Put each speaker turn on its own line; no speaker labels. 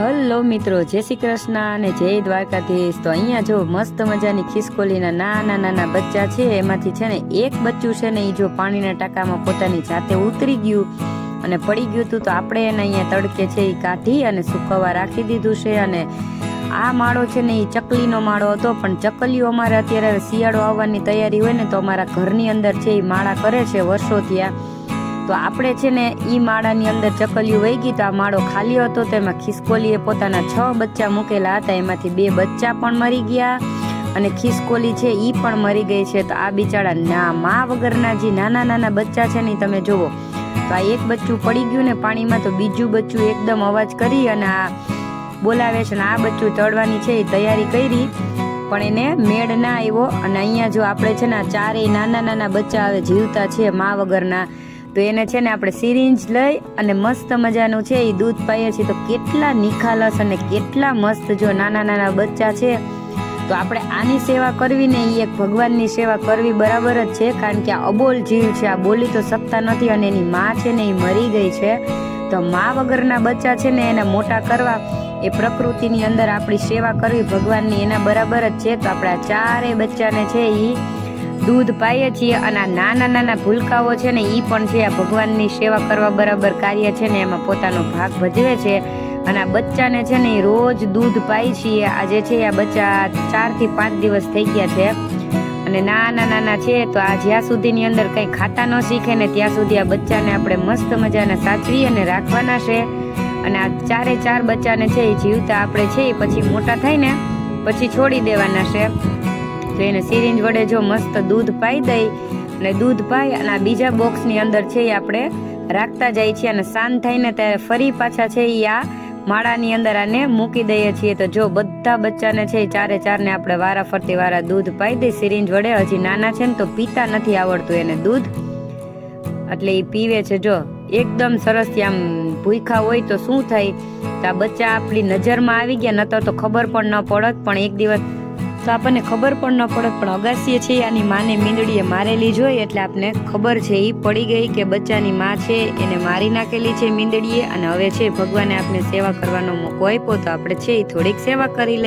Hello મિત્રો, જય શ્રી કૃષ્ણ અને જય દ્વારકાધીશ. તો અહીંયા જો મસ્ત મજાની ખિસકોલીના નાના નાના બચ્ચા છે, એમાંથી છે ને એક બચ્ચું છે ને એ જો પાણીના ટાંકામાં પોતાની જાતે ઉતરી ગયું અને પડી ગયું હતું, તો આપણે એને અહીંયા તડકે છે એ કાઢી અને સુકવવા રાખી દીધું છે. અને આ માળો છે ને એ ચકલીનો માળો હતો, પણ ચકલીઓ અમારે અત્યારે શિયાળો આવવાની તૈયારી હોય ને, તો અમારા ઘરની અંદર છે એ માળા કરે છે વર્ષોથી આ તો આપણે છે ને એ માળાની અંદર ચકલિયું વહી ગઈ તો આ માળો ખાલી હતો તો એમાં ખિસકોલીએ પોતાના છ બચ્ચા મૂકેલા હતા. એમાંથી બે બચ્ચા પણ મરી ગયા અને ખિસકોલી છે એ પણ મરી ગઈ છે. તો આ બિચારા ના મા વગરના જે નાના નાના બચ્ચા છે ને તમે જુઓ. તો આ એક બચ્ચું પડી ગયું ને પાણીમાં તો બીજું બચ્ચું એકદમ અવાજ કરી અને આ બોલાવે છે ને આ બચ્ચું તળવાની છે એ તૈયારી કરી. પણ એને મેળ ના આવ્યો અને અહીંયા જો આપણે છે ને ચારેય નાના નાના બચ્ચા હવે જીવતા છે મા વગરના તો એને છે ને આપણે સિરિંજ લઈ અને મસ્ત મજાનું છે એ દૂધ પાઈએ છીએ. તો કેટલા નિખાલસ અને કેટલા મસ્ત જો નાના નાના બચ્ચા છે. તો આપણે આની સેવા કરવી ને એ એક ભગવાનની સેવા કરવી બરાબર જ છે. કારણ કે આ અબોલ જીવ છે. આ બોલી તો શકતા નથી અને એની માં છે ને એ મરી ગઈ છે. તો મા વગરના બચ્ચા છે ને એને મોટા કરવા એ પ્રકૃતિની અંદર આપણી સેવા કરવી ભગવાનની એના બરાબર જ છે. તો આપણા ચારેય બચ્ચાને છે એ દૂધ પાઈએ છીએ અને નાના નાના ભૂલકાઓ છે ને એ પણ છે આ ભગવાનની સેવા કરવા બરાબર કાર્ય છે ને એમાં પોતાનો ભાગ ભજવે છે. અને આ બચ્ચાને છે ને રોજ દૂધ પાઈ છીએ. આ જે છે આ બચ્ચા ચારથી પાંચ દિવસ થઈ ગયા છે. અને નાના નાના છે તો આ જ્યાં સુધીની અંદર કંઈ ખાતા ન શીખે ને ત્યાં સુધી આ બચ્ચાને આપણે મસ્ત મજાના સાચવી અને રાખવાના છે. અને આ ચારે ચાર બચ્ચાને છે એ જીવતા આપણે છે એ પછી મોટા થઈને પછી છોડી દેવાના છે. તો એને સિરિંજ વડે જો મસ્ત દૂધ પાઈ દઈ અને દૂધ પાઈ અને આ બીજા બોક્સની અંદર છે એ આપણે રાખતા જઈએ છીએ અને શાંત થઈને ત્યારે ફરી પાછા છે એ આ માળાની અંદર આને મૂકી દઈએ છીએ. તો જો બધા બચ્ચાને છે ચારે ચારને આપણે વારા ફરતી વારા દૂધ પાઈ દઈ. સિરિંજ વડે હજી નાના છે ને તો પીતા નથી આવડતું એને દૂધ. એટલે એ પીવે છે જો એકદમ સરસ આમ ભૂખ્યા હોય તો શું થાય? તો આ બચ્ચા આપણી નજરમાં આવી ગયા, નતર તો ખબર પણ ન પડત, પણ એક દિવસ તો આપણને ખબર પણ ન પડત પણ અગાસીએ છે આની માને મીંદડીએ મારેલી જોઈ એટલે આપને ખબર છે એ પડી ગઈ કે બચ્ચાની માં છે, એને મારી નાખેલી છે મીંદડીએ અને હવે છે ભગવાને આપણે સેવા કરવાનો મોકો આપ્યો, તો આપણે છે એ થોડીક સેવા કરી લઈએ.